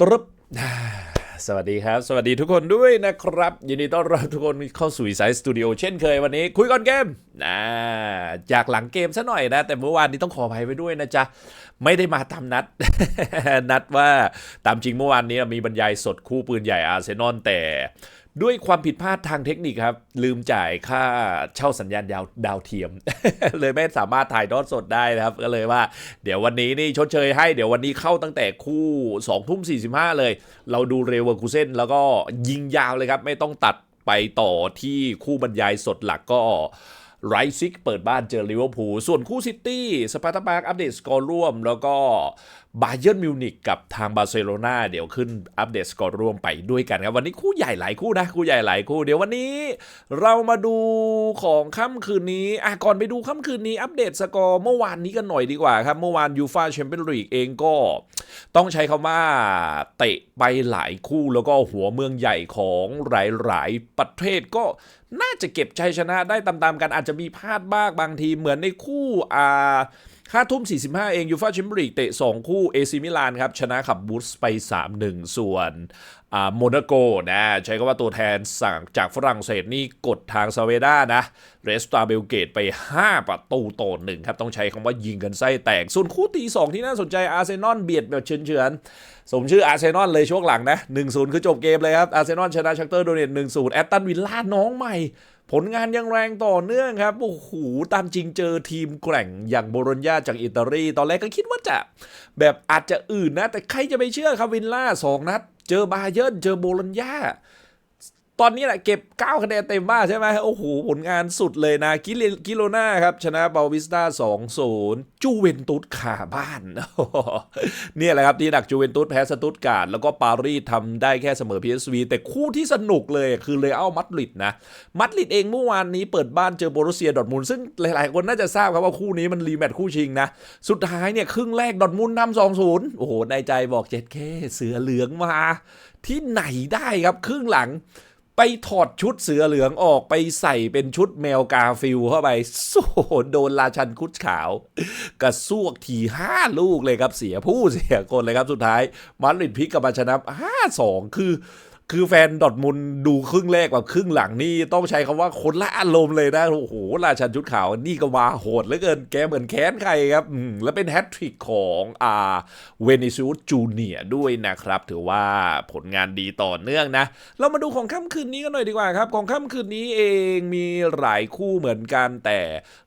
ตรึบสวัสดีครับ สวัสดีทุกคนด้วยนะครับ ยินดีต้อนรับทุกคนเข้าสู่สายสตูดิโอเช่นเคยวันนี้ คุยก่อนเกมนะจากหลังเกมซะหน่อยนะ แต่เมื่อวานนี้ต้องขออภัยไปด้วยนะจ๊ะ ไม่ได้มาตามนัด นัดว่าตามจริงเมื่อวานนี้มีบรรยายสดคู่ปืนใหญ่อาร์เซนอลแต่ ด้วยความผิดพลาดทางเทคนิคครับ ลืมจ่ายค่าเช่าสัญญาณดาวดาวเทียม เลยไม่สามารถถ่ายทอดสดได้นะครับ ก็เลยว่า เดี๋ยววันนี้นี่ชดเชยให้เดี๋ยววันนี้เข้าตั้งแต่คู่2ทุ่ม45เลย เราดูเรเวอร์คูเซนแล้วก็ยิงยาวเลยครับ ไม่ต้องตัดไปต่อที่คู่บรรยายสดหลักก็ไรซิกเปิดบ้านเจอลิเวอร์พูลส่วนคู่ซิตี้สปาร์ตาบาร์กอัปเดตสกอร์ร่วม แล้วก็บาเยิร์นมิวนิกกับทางบาร์เซโลนาเดี๋ยวขึ้นอัปเดตสกอร์ร่วมไปด้วยกันครับ วันนี้คู่ใหญ่หลายคู่นะ คู่ใหญ่หลายคู่ เดี๋ยววันนี้เรามาดูของค่ำคืนนี้อะก่อนไปดูค่ำคืนนี้อัปเดตสกอร์เมื่อวานนี้กันหน่อยดีกว่าครับ เมื่อวานยูฟาแชมเปี้ยนลีกเองก็ ต้องใช้คำว่าเตะไปหลายคู่แล้วก็หัวเมืองใหญ่ของหลายๆประเทศก็น่าจะเก็บชัยชนะได้ตามๆกันอาจจะมีพลาดบ้างบางทีเหมือนในคู่อ่า ห้าทุ่ม 45 เองยูฟาแชมเปี้ยนลีกเตะ 2 คู่เอซิมิลานครับ ชนะขับบูสไป 3-1 ส่วนอ่าโมนาโกนะใช้คำว่าตัวแทนสั่งจากฝรั่งเศสนี่กดทางซาเวด้านะเรสตาเบลเกตไป 5 ประตูต่อหนึ่งครับ ต้องใช้คำว่ายิงกันไส้แตก ส่วนคู่ตี 2 ที่น่าสนใจอาร์เซนอลเบียดแบบเฉือนๆสมชื่ออาร์เซนอลเลยช่วงหลังนะ 1-0 คือจบเกมเลยครับอาร์เซนอลชนะชักเตอร์โดเนต1-0 แอตตันวิลล่าน้องใหม่ ผลงานยังแรงต่อเนื่องครับ โอ้โห ตามจริงเจอทีมแกร่งอย่างโบโรญญาจากอิตาลี ตอนแรกก็คิดว่าจะ แบบอาจจะอื่นนะ แต่ใครจะไปเชื่อครับวินล่าสองนัด เจอบาเยิร์นเจอโบโลญญา ตอนนี้แหละเก็บ 9 คะแนนเต็มบ้านใช่ไหมโอ้โห ผลงานสุดเลยนะ กิเลกิโลนาครับ ชนะเบาวิสตา2-0 จูเวนตุสขาบ้าน เนี่ยแหละครับ ที่หนักจูเวนตุสแพ้สตุตการ์ดแล้วก็ปารีสทำได้แค่เสมอ PSV แต่คู่ที่สนุกเลยคือเลอัลมัดริดนะ มัดริดเองเมื่อวานนี้เปิดบ้านเจอโบรุเซียดอทมุนซึ่งหลายๆ คนน่าจะทราบครับว่าคู่นี้มันรีแมตช์คู่ชิงนะ สุดท้ายเนี่ยครึ่งแรกดอทมุนด์นำ2-0 โอ้โหในใจบอกเจ็ดแค่เสือเหลืองมา ที่ไหนได้ครับครึ่งหลัง ไปถอดชุดเสือเหลืองออกไปใส่เป็นชุดแมวกาฟิลเข้าไปโซ่โดนราชันคุดขาว กระซวกทีห้าลูกเลยครับเสียผู้เสียคนเลยครับสุดท้ายมาดริดพลิกกลับมาชนะห้าสองคือ คือแฟนดอทมุนดูครึ่งแรกกับครึ่งหลังนี่ต้องใช้คำว่าคนละอารมณ์เลยนะ โอ้โห ราชันชุดขาวนี่ก็มาโหดเหลือเกินแกเหมือนแค้นใครครับอืมแล้วเป็นแฮตทริกของอ่าเวนิซูสจูเนียด้วยนะครับ ถือว่าผลงานดีต่อเนื่องนะ เรามาดูของค่ำคืนนี้กันหน่อยดีกว่าครับ ของค่ำคืนนี้เองมีหลายคู่เหมือนกันแต่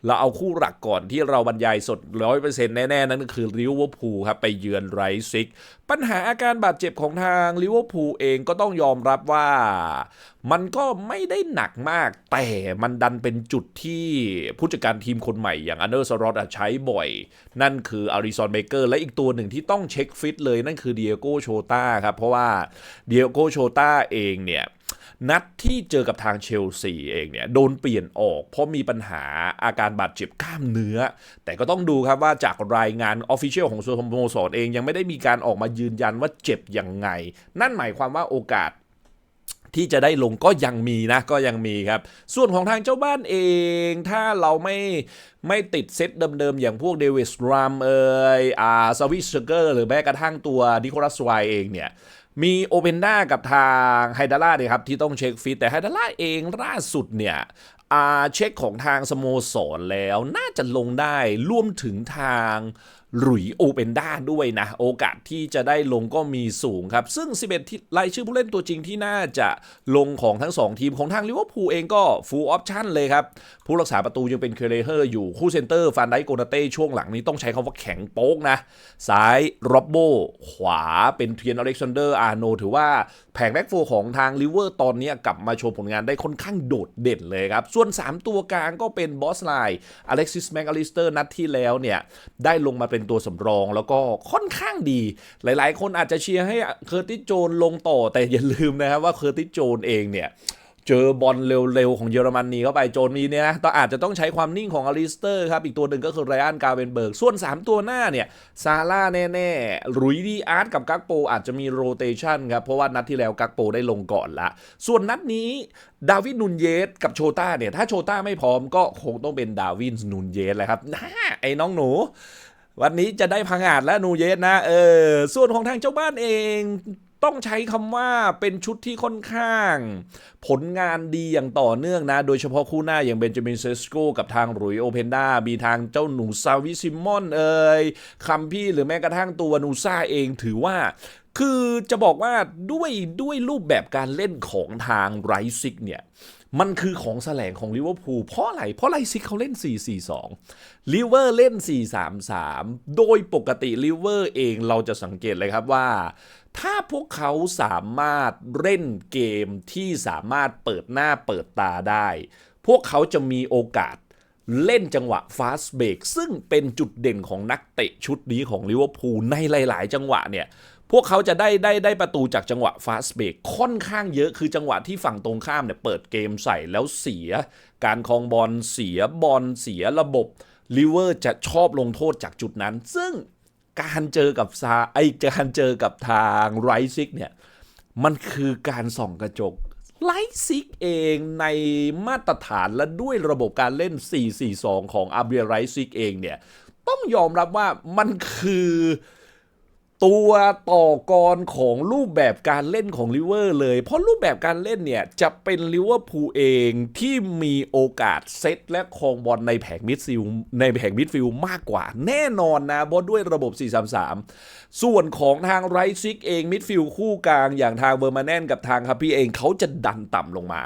เราเอาคู่หลักก่อนที่เราบรรยายสดร้อยเปอร์เซ็นต์แน่ๆ นั่นก็คือลิเวอร์พูลครับไปเยือนไรซิก ปัญหาอาการบาดเจ็บของทางลิเวอร์พูลเองก็ต้องยอมรับว่า มันก็ไม่ได้หนักมาก แต่มันดันเป็นจุดที่ผู้จัดการทีมคนใหม่อย่างอันเดอร์สรตใช้บ่อย นั่นคืออาริซอนเบเกอร์และอีกตัวหนึ่งที่ต้องเช็คฟิตเลยนั่นคือเดียโกโชตาครับ เพราะว่าเดียโกโชตาเองเนี่ย นัดที่เจอกับทางเชลซีเองเนี่ยโดนเปลี่ยนออก เพราะมีปัญหาอาการบาดเจ็บกล้ามเนื้อ แต่ก็ต้องดูครับว่าจากรายงานออฟฟิเชียลของสโมสรเองยังไม่ได้มีการออกมายืนยันว่าเจ็บยังไง นั่นหมายความว่าโอกาสที่จะได้ลงก็ยังมีนะก็ยังมีครับ ส่วนของทางเจ้าบ้านเอง ถ้าเราไม่ไม่ติดเซตเดิมๆ อย่างพวกเดวิสรามเอยอาสวิสเกอร์หรือแม้กระทั่งตัวนิโคลัสไวเองเนี่ย มีโอเปนด้ากับทางไฮดาร่าเนี่ยครับ ที่ต้องเช็คฟิตแต่ไฮดาร่าเองล่าสุดเนี่ยเช็คของทางสโมสรแล้วน่าจะลงได้รวมถึงทาง หลุยโอเปนด้าด้วยนะ โอกาสที่จะได้ลงก็มีสูงครับ ซึ่ง 11ที่รายชื่อผู้เล่นตัวจริงที่น่าจะลงของทั้ง 2 ทีมของทางลิเวอร์พูลเองก็ฟูลออปชั่นเลยครับ ผู้รักษาประตูยังเป็นเคเลเฮอร์อยู่คู่เซนเตอร์ฟานไดโกนาเต้ช่วงหลังนี้ต้องใช้คำว่าแข็งโป๊กนะ ซ้ายโรบโบขวาเป็นเทียนอเล็กซานเดอร์อาร์โนถือว่าแผงแบ็กโฟของทางลิเวอร์ตอนนี้กลับมาโชว์ผลงานได้ค่อนข้างโดดเด่นเลยครับ ส่วน 3 ตัวกลางก็เป็นบอสไลน์อเล็กซิสแมกอลิสเตอร์นัดที่แล้วเนี่ย ได้ลงมาเป็นตัวสำรองแล้วก็ค่อนข้างดี หลายๆ คนอาจจะเชียร์ให้เคอร์ติสโจนลงต่อแต่อย่าลืมนะครับว่าเคอร์ติสโจนเองเนี่ย เจอบอลเร็วๆ ของเยอรมนีเข้าไปโจนนี้เนี่ยนะต้องอาจจะต้องใช้ความนิ่งของอลิสเตอร์ครับ อีกตัวหนึ่งก็คือไรอันกาเวนเบิร์ก ส่วน 3 ตัวหน้าเนี่ย ซาร่าแน่ๆรุยดีอาร์ตกับกักโป อาจจะมีโรเตชันครับ เพราะว่านัดที่แล้วกักโปได้ลงก่อนละ ส่วนนัดนี้ดาวิดนุนเยสกับโชต้าเนี่ย ถ้าโชต้าไม่พร้อมก็คงต้องเป็นดาวินนุนเยสแหละครับน่าไอ้น้องหนูวันนี้จะได้พังอาจและนูเยสนะเออส่วนของทางเจ้าบ้านเอง ต้องใช้คำว่าเป็นชุดที่ค่อนข้าง ผลงานดีอย่างต่อเนื่องนะ โดยเฉพาะคู่หน้าอย่างเบนจามินเซสโกกับทางรุยโอเพนดามีทางเจ้าหนูซาวิซิมอนเอ่ยคัมพี่หรือแม้กระทั่งตัวนูซาเองถือว่าคือจะบอกว่าด้วยด้วยรูปแบบการเล่นของทางไรซิกเนี่ย มันคือของแสลงของลิเวอร์พูลเพราะอะไร เพราะไรซิกเขาเล่น 4-4-2 ลิเวอร์เล่น 4-3-3 โดยปกติลิเวอร์เองเราจะสังเกตเลยครับว่า ถ้าพวกเขาสามารถเล่นเกมที่สามารถเปิดหน้าเปิดตาได้ พวกเขาจะมีโอกาสเล่นจังหวะฟาสเบรกซึ่งเป็นจุดเด่นของนักเตะชุดนี้ของลิเวอร์พูลในหลาย ๆ จังหวะเนี่ย พวกเขาจะได้ได้ได้ประตูจากจังหวะฟาสเบรกค่อนข้างเยอะคือจังหวะที่ฝั่งตรงข้ามเนี่ยเปิดเกมใส่แล้วเสีย การคองบอลเสียบอลเสียระบบลิเวอร์จะชอบลงโทษจากจุดนั้น ซึ่ง การเจอกับซาไอการเจอกับทางไรซิกเนี่ยมันคือการส่องกระจกไลซิกเองในมาตรฐานและด้วยระบบการเล่น 4-4-2 ของอาเบียไรซิกเองเนี่ย ต้องยอมรับว่ามันคือ ตัวต่อกรของรูปแบบการเล่นของลิเวอร์เลย เพราะรูปแบบการเล่นเนี่ย จะเป็นลิเวอร์พูลเองที่มีโอกาสเซตและครองบอลในแผงมิดฟิลในแผงมิดฟิลมากกว่า แน่นอนนะเพราะด้วยระบบ 4-3-3 ส่วนของทางไรซิกเองมิดฟิลคู่กลางอย่างทางเบอร์มาแนนกับทางคัพปี้เองเขาจะดันต่ำลงมา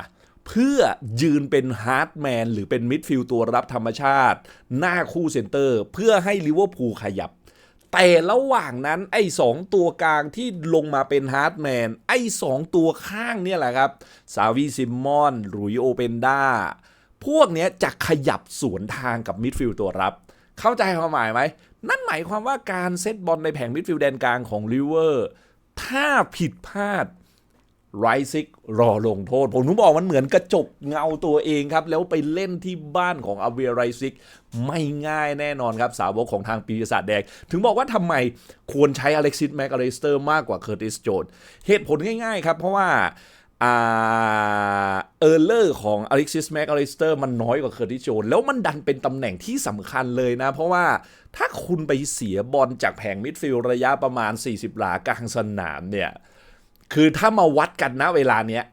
เพื่อยืนเป็นฮาร์ดแมนหรือเป็นมิดฟิลด์ตัวรับธรรมชาติ หน้าคู่เซนเตอร์ เพื่อให้ลิเวอร์พูลขยับ แต่ระหว่างนั้นไอ้สองตัวกลางที่ลงมาเป็นฮาร์ดแมนไอ้สองตัวข้างเนี่ยแหละครับซาวีซิมมอนหรุยโอเปนดาพวกเนี้ยจะขยับสวนทางกับมิดฟิลด์ตัวรับ เข้าใจความหมายไหม นั่นหมายความว่าการเซตบอลในแผงมิดฟิลด์แดนกลางของลิเวอร์ถ้าผิดพลาด ไรซิกรอลงโทษ ผมถึงบอกมันเหมือนกระจกเงาตัวเองครับ แล้วไปเล่นที่บ้านของอาเวียไรซิก ไม่ง่ายแน่นอนครับ สาวกของทางปีศาจแดง ถึงบอกว่าทำไมควรใช้อเล็กซิสแมกอลิสเตอร์มากกว่าเคอร์ติสโจนเหตุผลง่ายๆครับ เพราะว่าเออร์เลอร์ของอเล็กซิสแมกอลิสเตอร์มันน้อยกว่าเคอร์ติสโจนแล้วมันดันเป็นตำแหน่งที่สำคัญเลยนะ เพราะว่าถ้าคุณไปเสียบอลจากแผงมิดฟิลด์ระยะประมาณ 40 หลากลางสนามเนี่ย คือถ้ามาวัดกันนะเวลาเนี้ย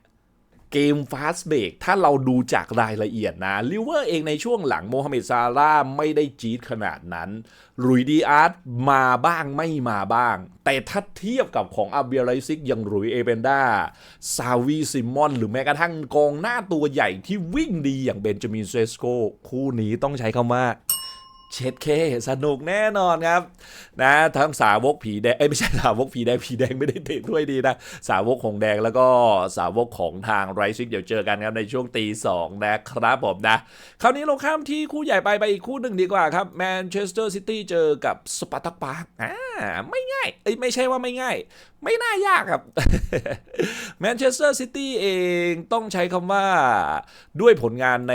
เกมฟาสเบรกถ้าเราดูจากรายละเอียดนะลิเวอร์เองในช่วงหลังโมฮัมเหม็ดซาร่าไม่ได้จี๊ดขนาดนั้นรุยดีอาร์ตมาบ้างไม่มาบ้าง แต่ถ้าเทียบกับของอาเบียไรซิกอย่างรุยเอเบนดาซาวีซิมอน หรือแม้กระทั่งกองหน้าตัวใหญ่ที่วิ่งดีอย่างเบนจามินเซสโกคู่นี้ต้องใช้คำว่า เช็ดเคสนุกแน่นอนครับ นะทั้งสาวกผีแดงเอ้ยไม่ใช่สาวกผีแดงผีแดงไม่ได้เตะด้วยดีนะ สาวกของแดงแล้วก็สาวกของทางไรซิกเดี๋ยวเจอกันครับในช่วงตีสองนะครับผมนะ คราวนี้เราข้ามที่คู่ใหญ่ไปไปอีกคู่หนึ่งดีกว่าครับแมนเชสเตอร์ซิตี้เจอกับสปาร์ตักปาร์กอ่าไม่ง่ายเอ้ยไม่ใช่ว่าไม่ง่าย ไม่น่ายากครับแมนเชสเตอร์ซิตี้เองต้องใช้คำว่าด้วยผลงานใน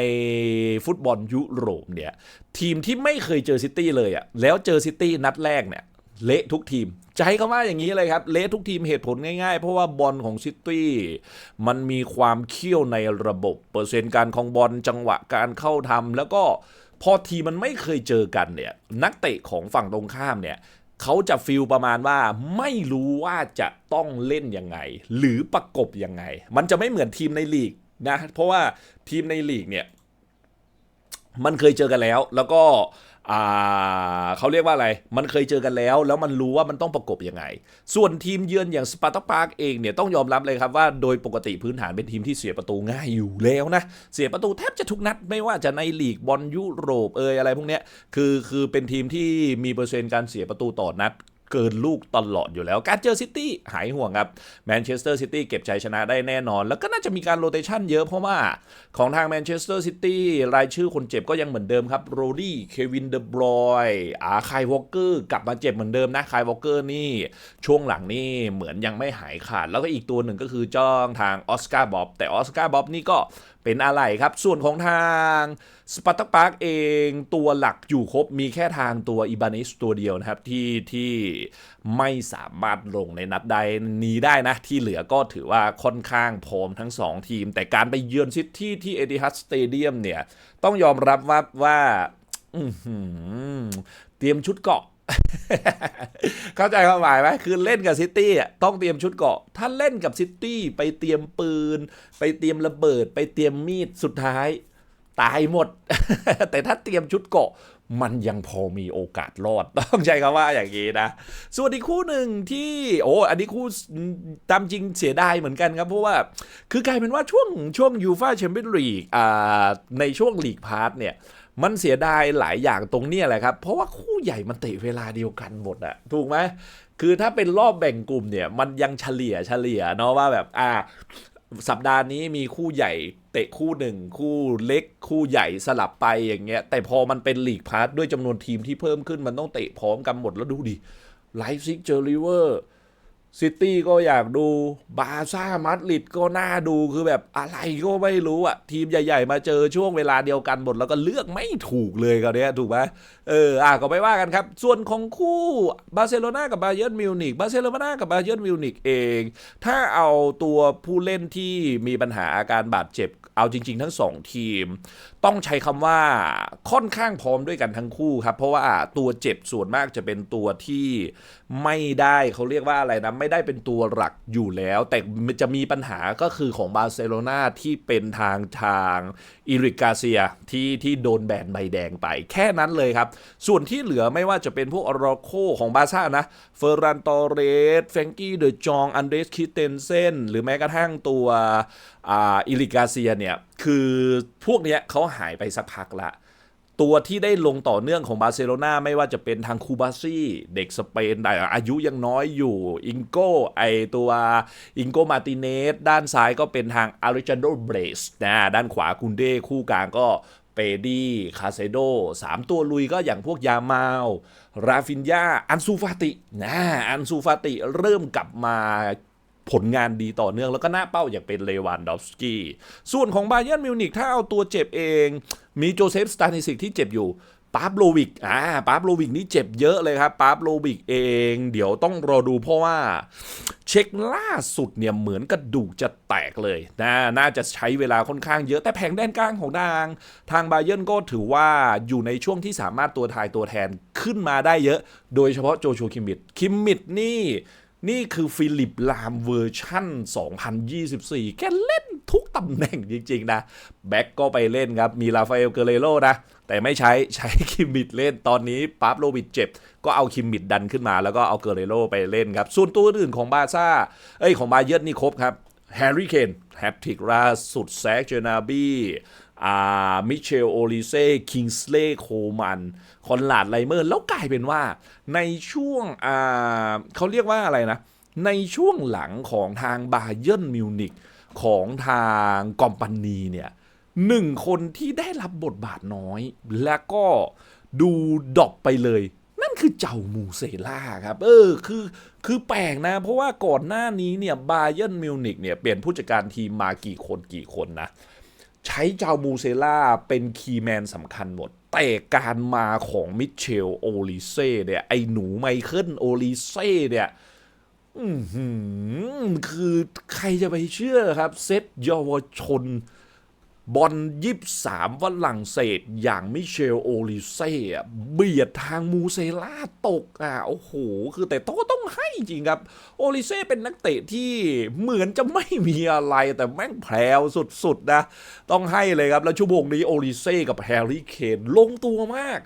ฟุตบอลยุโรปเนี่ย ทีมที่ไม่เคยเจอซิตี้เลยอะ่ะแล้วเจอซิตี้นัดแรกเนี่ย เละทุกทีมจะให้คำว่าอย่างนี้เลยครับ เละทุกทีมเหตุผลง่ายๆ เพราะว่าบอลของซิตี้มันมีความเขี้ยวในระบบ เปอร์เซ็นต์การของบอลจังหวะการเข้าทำแล้วก็พอทีมมันไม่เคยเจอกันเนี่ย นักเตะของฝั่งตรงข้ามเนี่ย เขาจะฟิลประมาณว่าไม่รู้ว่าจะต้องเล่นยังไง หรือประกบยังไง มันจะไม่เหมือนทีมในลีกนะ เพราะว่าทีมในลีกเนี่ย มันเคยเจอกันแล้ว แล้วก็ อ่าเขาเรียกว่าอะไร มันเคยเจอกันแล้ว แล้วมันรู้ว่ามันต้องประกบยังไง ส่วนทีมเยือนอย่างสปาร์ตปาร์กเองเนี่ยต้องยอมรับเลยครับว่าโดยปกติพื้นฐานเป็นทีมที่เสียประตูง่ายอยู่แล้วนะ เสียประตูแทบจะทุกนัดไม่ว่าจะในลีกบอลยุโรปเอยอะไรพวกเนี้ยคือคือเป็นทีมที่มีเปอร์เซ็นต์การเสียประตูต่อนัด เกินลูกตลอดอยู่แล้ว การเจอซิตี้หายห่วงครับแมนเชสเตอร์ซิตี้เก็บชัยชนะได้แน่นอน แล้วก็น่าจะมีการโรเตชันเยอะเพราะว่า ของทางแมนเชสเตอร์ซิตี้รายชื่อคนเจ็บก็ยังเหมือนเดิมครับโรดี้เควินเดบรอยอาคายวอลเกอร์กลับมาเจ็บเหมือนเดิมนะคายวอลเกอร์นี่ ช่วงหลังนี่เหมือนยังไม่หายขาด แล้วก็อีกตัวหนึ่งก็คือจ้องทางออสการ์บ๊อบแต่ออสการ์บ๊อบนี่ก็ เป็นอะไรครับ ส่วนของทางสปาร์ตักปาร์กเองตัวหลักอยู่ครบมีแค่ทางตัวอิบานิสตัวเดียวนะครับ ที่ที่ไม่สามารถลงในนัดใดนี้ได้นะ ที่เหลือก็ถือว่าค่อนข้างพร้อมทั้ง 2 ทีม แต่การไปเยือนซิตี้ที่เอติฮัดสเตเดียมเนี่ย ต้องยอมรับว่าว่าเตรียมชุดเกาะ เข้าใจความหมายไหมคือเล่นกับซิตี้อะต้องเตรียมชุดเกาะ ถ้าเล่นกับซิตี้ไปเตรียมปืน ไปเตรียมระเบิด ไปเตรียมมีดสุดท้าย ตายหมด แต่ถ้าเตรียมชุดเกาะ มันยังพอมีโอกาสรอด ต้องใช้คำว่าอย่างนี้นะ ส่วนอีกคู่หนึ่งที่โอ้อันนี้คู่ตามจริงเสียดายเหมือนกันครับ เพราะว่า คือกลายเป็นว่าช่วงช่วงยูฟาแชมเปี้ยนลีกในช่วงลีกพาร์ทเนี่ย มันเสียดายหลายอย่างตรงเนี้ยแหละครับ เพราะว่าคู่ใหญ่มันเตะเวลาเดียวกันหมดอะถูกไหมคือถ้าเป็นรอบแบ่งกลุ่มเนี่ย มันยังเฉลี่ยเฉลี่ยเนาะว่าแบบอ่าสัปดาห์นี้มีคู่ใหญ่เตะคู่หนึ่งคู่เล็กคู่ใหญ่สลับไปอย่างเงี้ย แต่พอมันเป็นลีกพาสด้วยจำนวนทีมที่เพิ่มขึ้นมันต้องเตะพร้อมกันหมดแล้วดูดิไลฟ์ซิกเจอริเวอร์ ซิตี้ก็อยากดูบาซ่ามาดริดก็น่าดูคือแบบอะไรก็ไม่รู้อะทีมใหญ่ ๆ มาเจอช่วงเวลาเดียวกันหมดแล้วก็เลือกไม่ถูกเลยกันเนี้ยถูกไหมเอออะก็ไม่ว่ากันครับ ส่วนของคู่บาร์เซโลนากับบาเยิร์นมิวนิกบาร์เซโลนากับบาเยิร์นมิวนิกเอง ถ้าเอาตัวผู้เล่นที่มีปัญหาอาการบาดเจ็บเอาจริง ๆ ทั้งสองทีม ต้องใช้คำว่าค่อนข้างพร้อมด้วยกันทั้งคู่ครับ เพราะว่าตัวเจ็บส่วนมากจะเป็นตัวที่ไม่ได้เขาเรียกว่าอะไรนะไม่ได้เป็นตัวหลักอยู่แล้ว แต่จะมีปัญหาก็คือของบาร์เซโลนาที่เป็นทางทางอิริกาเซียที่ที่โดนแบนใบแดงไป แค่นั้นเลยครับ ส่วนที่เหลือไม่ว่าจะเป็นพวกอรโคของบาร์ซ่านะเฟอร์รันตอเรสแฟงกี้เดอจองอันเดรสคิเตนเซนหรือแม้กระทั่งตัวอ่าอิริกาเซียเนี่ยคือพวกเนี้ยเขาหายไปสักพักละ ตัวที่ได้ลงต่อเนื่องของบาร์เซโลนาไม่ว่าจะเป็นทางคูบาซี่ เด็กสเปนแต่อายุยังน้อยอยู่ อิงโกไอตัวอิงโกมาติเนส ด้านซ้ายก็เป็นทางอาริจันโดเบรสนะด้านขวากุนเด้คู่กลางก็เปดีคาเซโดสามตัวลุยก็อย่างพวกยามาลราฟินยาอันซูฟาตินะอันซูฟาติเริ่มกลับมา ผลงานดีต่อเนื่องแล้วก็หน้าเป้าอย่างเป็นเลวานดอฟสกี้ส่วนของบาเยิร์นมิวนิกถ้าเอาตัวเจ็บเอง มีโจเซฟสตานิสิกที่เจ็บอยู่ปาบโลวิกอ่าปาบโลวิกนี่เจ็บเยอะเลยครับปาบโลวิกเอง เดี๋ยวต้องรอดูเพราะว่า เช็คล่าสุดเนี่ยเหมือนกระดูกจะแตกเลยนะน่าจะใช้เวลาค่อนข้างเยอะแต่แผงแดนกลางของทาง ทางบาเยิร์นก็ถือว่าอยู่ในช่วงที่สามารถตัวทายตัวแทนขึ้นมาได้เยอะ โดยเฉพาะโจชัวคิมมิดคิมมิดนี่ นี่คือฟิลิปลามเวอร์ชั่น 2024 แกเล่นทุกตำแหน่งจริง ๆ นะ แบ็กก็ไปเล่นครับ มีราฟาเอลเกเรโรนะ แต่ไม่ใช้ใช้คิมมิดเล่นตอนนี้ปาร์บโลวิดเจ็บ ก็เอาคิมมิดดันขึ้นมาแล้วก็เอาเกเรโรไปเล่นครับ ส่วนตัวอื่นของบาซ่า เอ้ยของบาเยิร์นนี่ครบครับแฮร์รี่เคนแฮตทริกล่าสุดแซกเจนาบี อ่ามิเชล โอลิเซ่ คิงสเลย์โคมัน คอนลาดไลเมอร์ แล้วกลายเป็นว่าในช่วงอ่าเขาเรียกว่าอะไรนะ ในช่วงหลังของทางบาเยิร์นมิวนิกของทางกอมปานีเนี่ยหนึ่งคนที่ได้รับบทบาทน้อย แล้วก็ดูดอปไปเลย นั่นคือเจ้ามูเซล่าครับ เออคือคือแปลกนะ เพราะว่าก่อนหน้านี้เนี่ยบาเยิร์นมิวนิกเนี่ยเปลี่ยนผู้จัดการทีมมากี่คนกี่คนนะ ใช้เจ้ามูเซล่าเป็นคีย์แมนสำคัญหมด แต่การมาของมิเชลโอลิเซ่เนี่ย ไอหนูไมเคิลโอลิเซ่เนี่ยอือหือคือใครจะไปเชื่อครับ เซตเยาวชน บอลยิบสามฝรั่งเศสอย่างมิเชลโอลิเซ่เบียดทางมูเซล่าตกอะโอ้โห คือแต่โต้ต้องให้จริงครับ โอลิเซ่เป็นนักเตะที่เหมือนจะไม่มีอะไรแต่แม่งแพรวสุดๆนะ ต้องให้เลยครับ แล้วชั่วโมงนี้โอลิเซ่กับแฮร์รี่เคนลงตัวมาก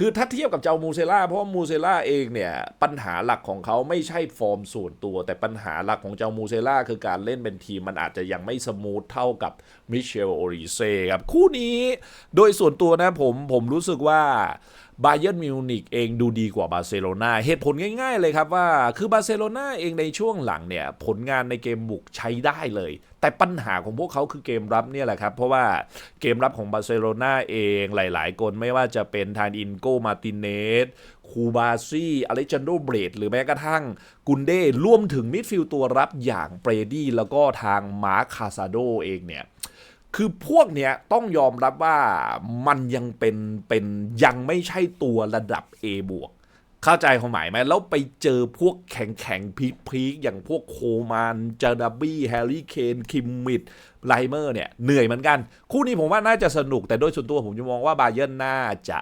คือถ้าเทียบกับเจ้ามูเซล่าเพราะมูเซล่าเองเนี่ย ปัญหาหลักของเขาไม่ใช่ฟอร์มส่วนตัว แต่ปัญหาหลักของเจ้ามูเซล่าคือการเล่นเป็นทีม มันอาจจะยังไม่สมูทเท่ากับมิเชลโอริเซ่ครับคู่นี้โดยส่วนตัวนะผมผมรู้สึกว่า บาเยิร์นมิวนิกเองดูดีกว่าบาร์เซโลนาเหตุผลง่ายๆเลยครับว่า คือบาร์เซโลนาเองในช่วงหลังเนี่ย ผลงานในเกมบุกใช้ได้เลย แต่ปัญหาของพวกเขาคือเกมรับเนี่ยแหละครับ เพราะว่าเกมรับของบาร์เซโลนาเองหลายๆคนไม่ว่าจะเป็นทานอินโกมาติเนสคูบาซี่อเล็กซานโดเบรด หรือแม้กระทั่งกุนเด้รวมถึงมิดฟิลด์ตัวรับอย่างเปรดี้แล้วก็ทางมาร์คคาซาโดเองเนี่ย คือพวกเนี้ยต้องยอมรับว่ามันยังเป็นเป็นยังไม่ใช่ตัวระดับ A บวกเข้าใจความหมายไหมแล้วไปเจอพวกแข็งแข็งๆพีคๆอย่างพวกโคมานจาดับบี้แฮร์รี่เคนคิมมิดไลเมอร์เนี่ยเหนื่อยเหมือนกัน คู่นี้ผมว่าน่าจะสนุกแต่โดยส่วนตัวผมจะมองว่าบาเยิร์นน่าจะ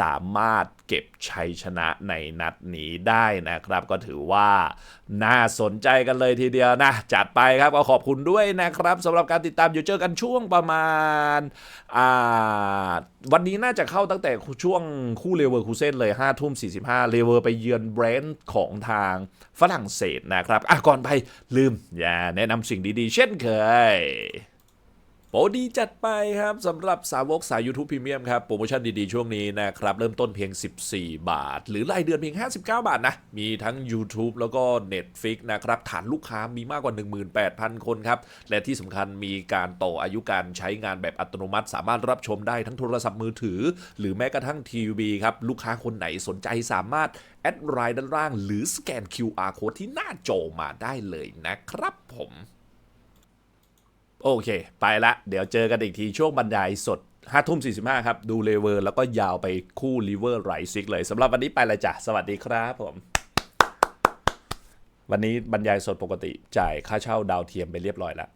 สามารถเก็บชัยชนะในนัดนี้ได้นะครับ ก็ถือว่าน่าสนใจกันเลยทีเดียวนะ จัดไปครับก็ขอบคุณด้วยนะครับสำหรับการติดตามอยู่เจอกันช่วงประมาณอ่าวันนี้น่าจะเข้าตั้งแต่ช่วงคู่เลเวอร์คูเซนเลย5ทุ่ม45เลเวอร์ไปเยือนเบรนท์ของทางฝรั่งเศสนะครับ อะก่อนไปลืมอย่าแนะนำสิ่งดีๆ เช่นเคย ปรดีจัดไปครับสำหรับสาวกสาย YouTube Premium ครับ โปรโมชั่นดีๆ ช่วงนี้นะครับ เริ่มต้นเพียง 14 บาท หรือรายเดือนเพียง 59 บาทนะ มีทั้ง YouTube แล้วก็ Netflix นะครับ ฐานลูกค้ามีมากกว่า 18,000 คนครับ และที่สำคัญมีการต่ออายุการใช้งานแบบอัตโนมัติ สามารถรับชมได้ทั้งโทรศัพท์มือถือ หรือแม้กระทั่งทีวีครับ ลูกค้าคนไหนสนใจสามารถแอดไลน์ด้านล่าง หรือสแกน QR code ที่หน้าจอมาได้เลยนะครับผม โอเค ไปละ เดี๋ยวเจอกันอีกทีช่วงบรรยายสด5ทุ่ม45ครับ ดูเลเวอร์ แล้วก็ยาวไปคู่ลิเวอร์ไรซิกเลยสำหรับวันนี้ไปละจ้ะ สวัสดีครับผม วันนี้บรรยายสดปกติจ่ายค่าเช่าดาวเทียมไปเรียบร้อยแล้ว